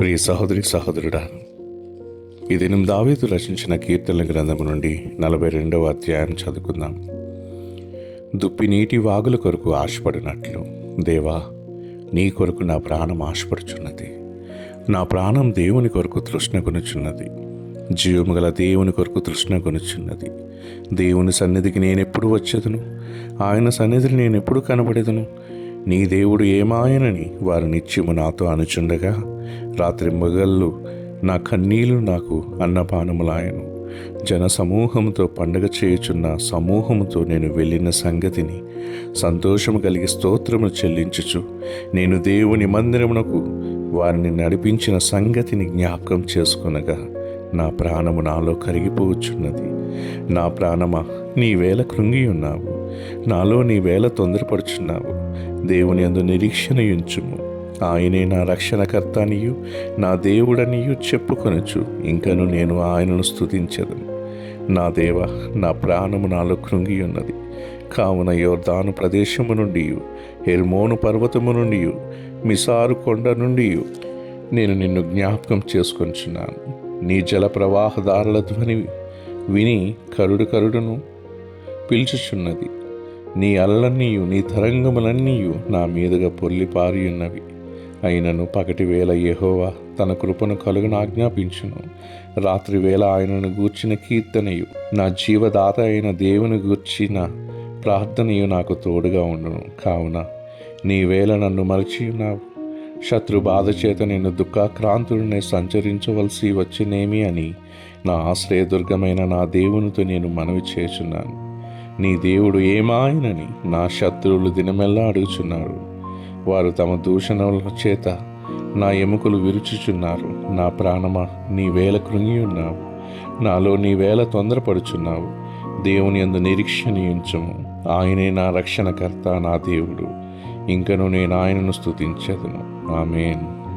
ప్రియ సహోదరి సహోదరుడా ఈ దినం రచించిన కీర్తనల గ్రంథము నుండి నలభై రెండవ అధ్యాయం చదువుకుందాం. దుప్పి నీటి వాగుల కొరకు ఆశపడినట్లు దేవా నీ కొరకు నా ప్రాణం ఆశపడుచున్నది. నా ప్రాణం దేవుని కొరకు తృష్ణ కొనుచున్నది జీవము గల దేవుని కొరకు తృష్ణ కొనుచున్నది దేవుని సన్నిధికి నేనెప్పుడు వచ్చేదను? ఆయన సన్నిధిని నేనెప్పుడు కనబడేదను? నీ దేవుడు ఏమాయనని వారి నిత్యము నాతో అనుచుండగా రాత్రి మగళ్ళు నా కన్నీళ్ళు నాకు అన్నపానములాయను. జన సమూహముతో పండగ చేయుచున్న సమూహముతో నేను వెళ్ళిన సంగతిని సంతోషము కలిగి స్తోత్రము చెల్లించుచు నేను దేవుని మందిరమునకు వారిని నడిపించిన సంగతిని జ్ఞాపకం చేసుకునగా నా ప్రాణము నాలో కరిగిపోవచ్చున్నది నా ప్రాణమా నీవేళ కృంగి ఉన్నావు నాలో నీ వేళ తొందరపడుచున్నావు. దేవుని అందు నిరీక్షణ ఉంచుము ఆయనే నా రక్షణకర్తనియు నా దేవుడనియు చెప్పుకొనుచు. ఇంకను నేను ఆయనను స్థుతించదను నా దేవ నా ప్రాణము నాలో కృంగి ఉన్నది కావున యోర్దాను ప్రదేశము నుండి హెర్మోను పర్వతము నుండి మిసారు కొండ నుండి నేను నిన్ను జ్ఞాపకం చేసుకొంచున్నాను. నీ జల ప్రవాహదారుల ధ్వని విని కరుడు కరుడును పిలుచుచున్నది. నీ అల్లన్నీయు నీ తరంగములన్నీయు నా మీదుగా పొల్లి పారియున్నవి. అయినను పగటివేళ యహోవా తన కృపను కలుగును ఆజ్ఞాపించును. రాత్రివేళ ఆయనను గూర్చిన కీర్తనయు నా జీవదాత అయిన దేవుని గూర్చిన ప్రార్థనయు నాకు తోడుగా ఉండును. కావున నీ వేళ నన్ను మరచి ఉన్నావు శత్రు బాధ చేత నేను దుఃఖాక్రాంతుడిని సంచరించవలసి వచ్చినేమి అని నా ఆశ్రయదుర్గమైన నా దేవునితో నేను మనవి చేస్తున్నాను. నీ దేవుడు ఏమాయనని నా శత్రువులు దినమెల్లా అడుగుచున్నారు. వారు తమ దూషణల చేత నా ఎముకలు విరుచుచున్నారు. నా ప్రాణమా నీ వేల కృంగి ఉన్నావు నాలో నీ వేల తొందరపడుచున్నావు. దేవుని అందు నిరీక్షణయించము. ఆయనే నా రక్షణకర్త నా దేవుడు. ఇంకను నేను ఆయనను స్థుతించదును ఆమెన్.